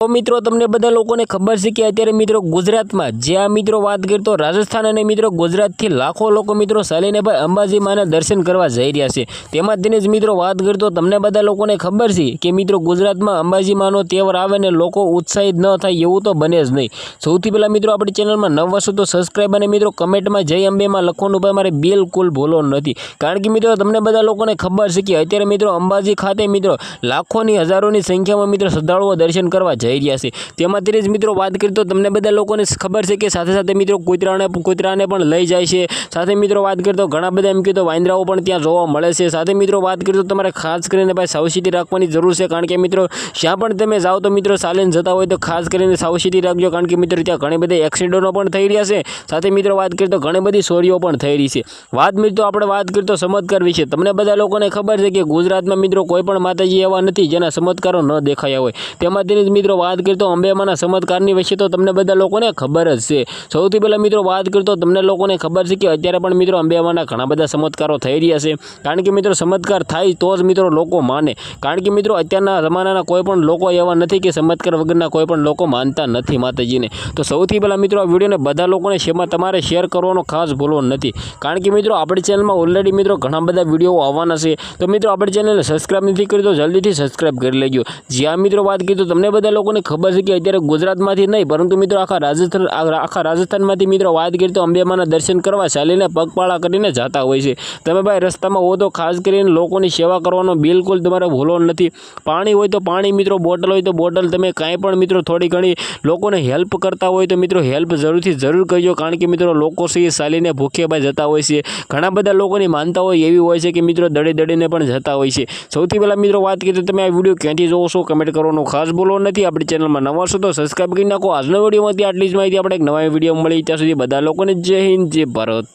તો મિત્રો, તમને બધા લોકોને ખબર છે કે અત્યારે મિત્રો ગુજરાતમાં જે આ મિત્રો વાત કરતો રાજસ્થાન અને મિત્રો ગુજરાતથી લાખો લોકો મિત્રો ચાલીને ભાઈ અંબાજી માના દર્શન કરવા જઈ રહ્યા છે. તેમાં તેને જ મિત્રો વાત કરતો તમને બધા લોકોને ખબર છે કે મિત્રો ગુજરાતમાં અંબાજી માનો તહેવાર આવે ને લોકો ઉત્સાહિત ન થાય એવું તો બને જ નહીં. સૌથી પહેલાં મિત્રો આપણી ચેનલમાં નવ વર્ષો તો સબસ્ક્રાઈબ અને મિત્રો કમેન્ટમાં જય અંબેમાં લખવાનું ભાઈ મારે બિલકુલ ભૂલો નથી. કારણ કે મિત્રો તમને બધા લોકોને ખબર છે કે અત્યારે મિત્રો અંબાજી ખાતે મિત્રો લાખોની હજારોની સંખ્યામાં મિત્રો શ્રદ્ધાળુઓ દર્શન કરવા જઈ રહ્યા છે. તેમાંથી જ મિત્રો વાત કરી તો તમને બધા લોકોને ખબર છે કે સાથે સાથે મિત્રો કૂતરાને કૂતરાને પણ લઈ જાય છે. સાથે મિત્રો વાત કરી તો ઘણા બધા એમ કીધું વાંદરાઓ પણ ત્યાં જોવા મળે છે. સાથે મિત્રો વાત કરી તો તમારે ખાસ કરીને ભાઈ સાવચેતી રાખવાની જરૂર છે કારણ કે મિત્રો જ્યાં પણ તમે જાઓ તો મિત્રો ચાલીને જતા હોય તો ખાસ કરીને સાવચેતી રાખજો કારણ કે મિત્રો ત્યાં ઘણી બધી એક્સિડન્ટો પણ થઈ રહ્યા છે. સાથે મિત્રો વાત કરીએ તો ઘણી બધી ચોરીઓ પણ થઈ રહી છે. વાત મિત્રો આપણે વાત કરીએ તો ચમત્કાર વિશે. તમને બધા લોકોને ખબર છે કે ગુજરાતમાં મિત્રો કોઈ પણ માતાજી એવા નથી જેના ચમત્કારો ન દેખાયા હોય. તેમાંથી જ મિત્રો વાત કરીએ તો અંબેમાના ચમત્કારની વિશે તો તમને બધા લોકોને ખબર જ છે. સૌથી પહેલાં મિત્રો વાત કરીએ તો તમને લોકોને ખબર છે કે અત્યારે પણ મિત્રો અંબેમાના ઘણા બધા ચમત્કારો થઈ રહ્યા છે. કારણ કે મિત્રો ચમત્કાર થાય તો જ મિત્રો લોકો માને. કારણ કે મિત્રો અત્યારના જમાનાના કોઈ પણ લોકો એવા નથી કે ચમત્કાર વગરના કોઈ પણ લોકો માનતા નથી માતાજીને. તો સૌથી પહેલાં મિત્રો આ વિડીયોને બધા લોકોને શેમાં તમારે શેર કરવાનો ખાસ ભૂલવો નથી. કારણ કે મિત્રો આપણી ચેનલમાં ઓલરેડી મિત્રો ઘણા બધા વીડિયો આવવાના છે. તો મિત્રો આપણી ચેનલને સબસ્ક્રાઇબ નથી કરી તો જલ્દીથી સબસ્ક્રાઇબ કરી લેજો. જ્યાં મિત્રો વાત કરી તો તમને બધા લોકોને ખબર છે કે અત્યારે ગુજરાતમાંથી નહીં, પરંતુ મિત્રો આખા રાજસ્થાન આખા રાજસ્થાનમાંથી મિત્રો વાત કરીએ તો અંબેમાના દર્શન કરવા ચાલીને પગપાળા કરીને જતા હોય છે. તમે ભાઈ રસ્તામાં હો તો ખાસ કરીને લોકોની સેવા કરવાનો બિલકુલ તમારે ભૂલો નથી. પાણી હોય તો પાણી મિત્રો, બોટલ હોય તો બોટલ. તમે કાંઈ પણ મિત્રો થોડી ઘણી લોકોને હેલ્પ કરતા હોય તો મિત્રો હેલ્પ જરૂરથી જરૂર કરજો, કારણ કે મિત્રો લોકો છે એ ચાલીને ભૂખે જતા હોય છે. ઘણા બધા લોકોની માનતા હોય એવી હોય છે કે મિત્રો દડી દડીને પણ જતા હોય છે. સૌથી પહેલાં મિત્રો વાત કરીએ તો તમે આ વીડિયો ક્યાંથી જોવો છો? કમેન્ટ કરવાનું ખાસ ભૂલો નથી. આપણી ચેનલમાં નવા છો તો સબસ્ક્રાઈબ કરી નાખો. આજના વિડીયોમાંથી આટલી જ માહિતી આપણે એક નવા વીડિયો મળી. ત્યાં સુધી બધા લોકોને જય હિન્દ, જય ભારત.